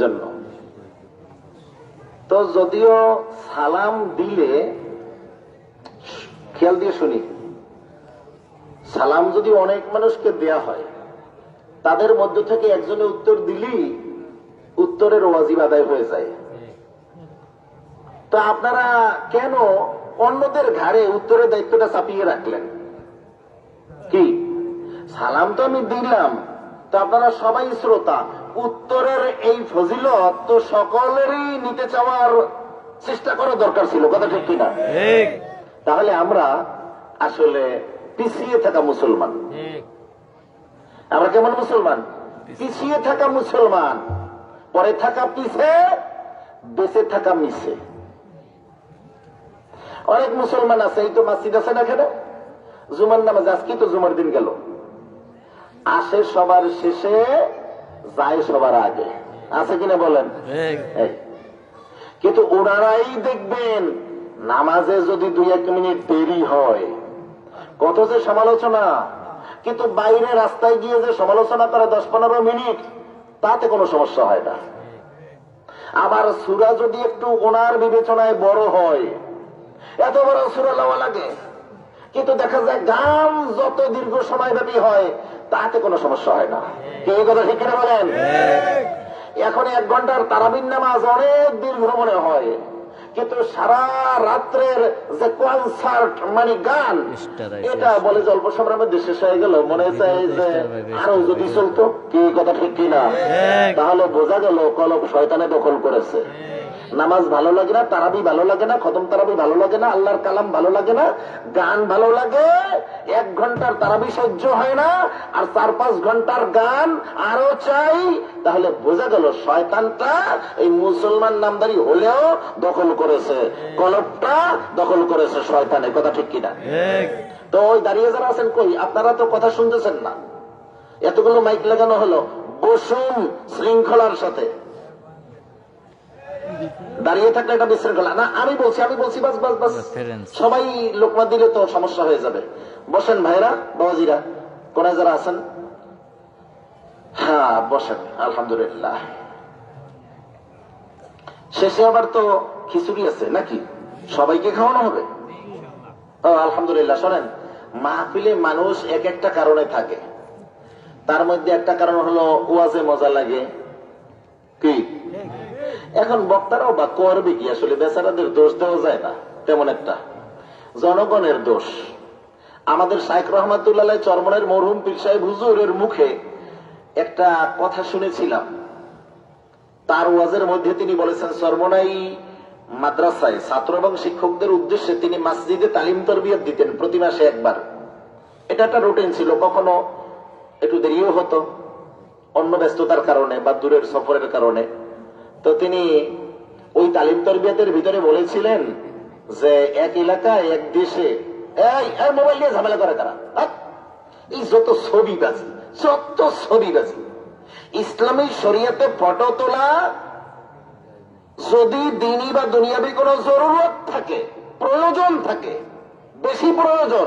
জন্য। তো যদিও সালাম দিলে, খেয়াল দিয়ে শুনি, সালাম যদি অনেক মানুষকে দেয়া হয়, তাদের মধ্য থেকে একজনে উত্তর দিলেই উত্তরের ওয়াজিব আদায় হয়ে যায়। তো আপনারা কেন অন্যদের ঘাড়ে উত্তরের দায়িত্বটা চাপিয়ে রাখলেন? কি? সালাম তো আমি দিলাম। তো আপনারা সবাই শ্রোতা উত্তরের এই ফজিলত তো সকলেরই নিতে চাওয়ার চেষ্টা করা দরকার ছিল কথা ঠিক কিনা? তাহলে আমরা আসলে পিছিয়ে থাকা মুসলমান। আমরা কেমন মুসলমান? পিছিয়ে থাকা মুসলমান পরে থাকা পিছে বেঁচে থাকা মিছে। অনেক মুসলমান আছে এই তো মাসিদ আছে না এখানে? জুমার নামাজ আজকে তো জুমার দিন গেল। আসে সবার শেষে যায় সবার আগে। আছে কিনা বলেন? কিন্তু ওনারাই দেখবেন নামাজে যদি দুই এক মিনিট দেরি হয় কত যে সমালোচনা। কিন্তু বাইরে রাস্তায় গিয়ে যে সমালোচনা করে দশ পনেরো মিনিট তাতে কোনো সমস্যা হয় না। আবার সুরা যদি একটু ওনার বিবেচনায় বড় হয় এত বড় সুরা লওয়া লাগে। কিন্তু দেখা যায় গান যত দীর্ঘ সময় ব্যাপী হয় তাতে কোনো সমস্যা হয় না। কে কথা ঠিক কিনা বলেন? এখন এক ঘণ্টার তারাবিন নামাজ অনেক দীর্ঘ মনে হয়। কিন্তু সারা রাত্রের যে কনসার্ট মানে গান এটা বলে যে অল্প সময়ের মধ্যে শেষ হয়ে গেল মনে চাই যে আরও যদি চলতো কি কথা ঠিক কিনা? তাহলে বোঝা গেল কলব শয়তানে দখল করেছে। নামাজ ভালো লাগে না তারাবি ভালো লাগে না খতম তারাবি ভালো লাগে না আল্লাহর কালাম ভালো লাগে না গান ভালো লাগে এক ঘণ্টার তারাবি সহ্য হয় না আর চার পাঁচ ঘণ্টার গান আরও চাই তাহলে বোঝা গেল শয়তানটা এই মুসলমান নামদারি হলেও দখল করেছে কলবটা দখল করেছে শয়তানের কথা ঠিক কিনা? তো ওই দাঁড়িয়ে যারা আছেন কই? আপনারা তো কথা শুনতেছেন না। এতগুলো মাইক লাগানো হলো বসুন শৃঙ্খলার সাথে। দাঁড়িয়ে থাকলে এটা বিশৃঙ্খলা না আমি বলছি আমি বলছি বাস বাস বাস। সবাই লোকমা দিলে তো সমস্যা হয়ে যাবে। বসেন ভাইরা বাবাজিরা কোনায় যারা আছেন? হ্যাঁ বসেন আলহামদুলিল্লাহ। শেষে আবার তো খিচুড়ি আছে নাকি? সবাইকে খাওয়ানো হবে? ও আলহামদুলিল্লাহ শোনেন মাহফিলে মানুষ এক একটা কারণে থাকে। তার মধ্যে একটা কারণ হলো ওয়াজে মজা লাগে। কি? এখন বক্তারাও বা করবে কি? আসলে বেচারাদের দোষ দেওয়া যায় না, তেমন একটা। জনগণের দোষ। আমাদের শাইখ রহমাতুল্লাহ চরমনের মরহুম পীর সাহেব হুজুরের মুখে একটা কথা শুনেছিলাম। তার ওয়াজের মধ্যে তিনি বলেছেন, সর্বনাই মাদ্রাসায় ছাত্র এবং শিক্ষকদের উদ্দেশ্যে তিনি মসজিদে তালিম তরবিয়ত দিতেন প্রতি মাসে একবার। এটা একটা রুটিন ছিল, কখনো একটু দেরিও হতো, অন্য ব্যস্ততার কারণে বা দূরের সফরের কারণে। তো তিনি ওই তালিম তরবিয়তের ভিতরে বলেছিলেন যে এক এলাকায়, এক দেশে মোবাইল নিয়ে ঝামেলা করে তারা হাট! এই যত ছবিবাজি যত ছবিবাজি, ইসলামী শরীয়তে ফটো তোলা যদি দিনই বা দুনিয়াবি কোনো জরুরত থাকে, প্রয়োজন থাকে, বেশি প্রয়োজন,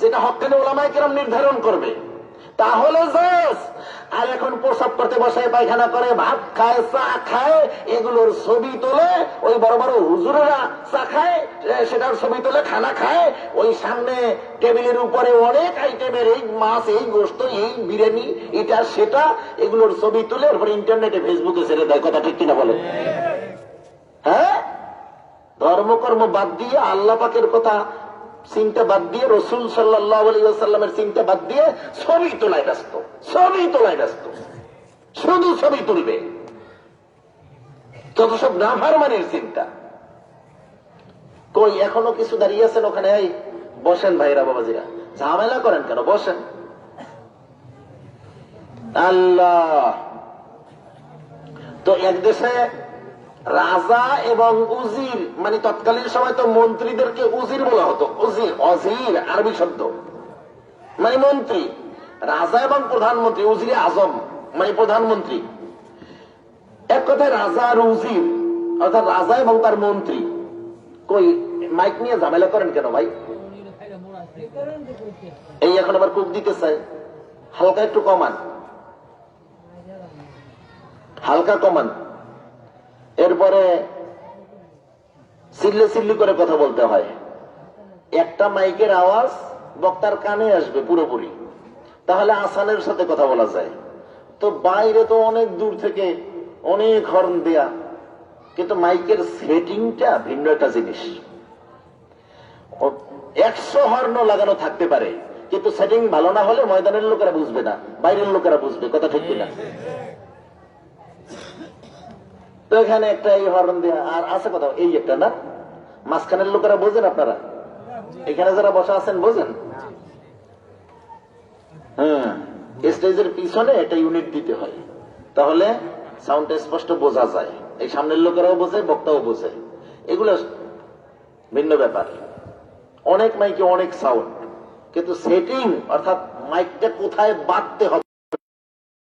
যেটা হকানি ওলামায় কেরম নির্ধারণ করবে তাহলে আর এখন প্রসাব করতে বসে, পায়খানা করে, ভাত খায়, চা খায়, এগুলোর ছবি তোলে, ওই বড় বড় হুজুরেরা চা খায় সেটার ছবি তোলে, খানা খায়, ওই সামনে টেবিলের উপরে অনেক আইটেমের এই মাছ, এই গোস্ত, এই বিরিয়ানি, এটা, সেটা, এগুলোর ছবি তুলে, এরপরে ইন্টারনেটে ফেসবুকে ছেড়ে দেয়, কথা ঠিক কিনা বলে। হ্যাঁ? ধর্মকর্ম বাদ দিয়ে আল্লাহ পাকের কথা চিন্তা বাদ দিয়ে রসুল সাল্লাহামের চিন্তা বাদ দিয়ে ছবি তোলায় ব্যস্ত। ছবি তোলায় ব্যস্ত। শুধু ছবি তুলবে। যত সব নাফারমানের চিন্তা কই, এখনও কিছু দাঁড়িয়ে আছেন ওখানে? বসেন ভাইরা, বাবাজিরা। ঝামেলা করেন কেন? বসেন। আল্লাহ। তো এক দেশে রাজা এবং উজির মানে তৎকালীন সময় তো মন্ত্রীদেরকে উজির বলা হতো। উজির, অজির, আরবি শব্দ। মানে মন্ত্রী। রাজা এবং প্রধানমন্ত্রী, উজিরে আজম মানে প্রধানমন্ত্রী। এক কথায় রাজা আর উজির, অর্থাৎ রাজা এবং তার মন্ত্রী। কই, মাইক নিয়ে ঝামেলা করেন কেন ভাই? এই এখন আবার কুক দিতে চাই হালকা একটু কমান। হালকা কমান। এরপরে চিল্লে চিল্লি করে কথা বলতে হয়। একটা মাইকের আওয়াজ বক্তার কানে আসবে পুরোপুরি। তাহলে আসানের সাথে কথা বলা যায়। তো বাইরে তো অনেক দূর থেকে অনেক হর্ন দেয়া। কিন্তু মাইকের সেটিংটা ভিন্ন একটা জিনিস। একশো হর্ন লাগানো থাকতে পারে। কিন্তু সেটিং ভালো না হলে ময়দানের লোকেরা বুঝবে না, বাইরের লোকেরা বুঝবে, কথা ঠিক কিনা। তো এখানে একটা এই হর্ন দেয়া আর আছে কথা এই একটা, না? মাঝখানের লোকেরা বোঝেন আপনারা? এখানে যারা বসা আছেন, বোঝেন? হ্যাঁ। পিছনে একটা ইউনিট দিতে হয়। তাহলে সাউন্ড স্পষ্ট বোঝা যায়। এই সামনের লোকেরাও বোঝে, বক্তাও বোঝে। এগুলো ভিন্ন ব্যাপার। অনেক মাইকে অনেক সাউন্ড কিন্তু সেটিং অর্থাৎ মাইকটা কোথায় বাঁধতে হবে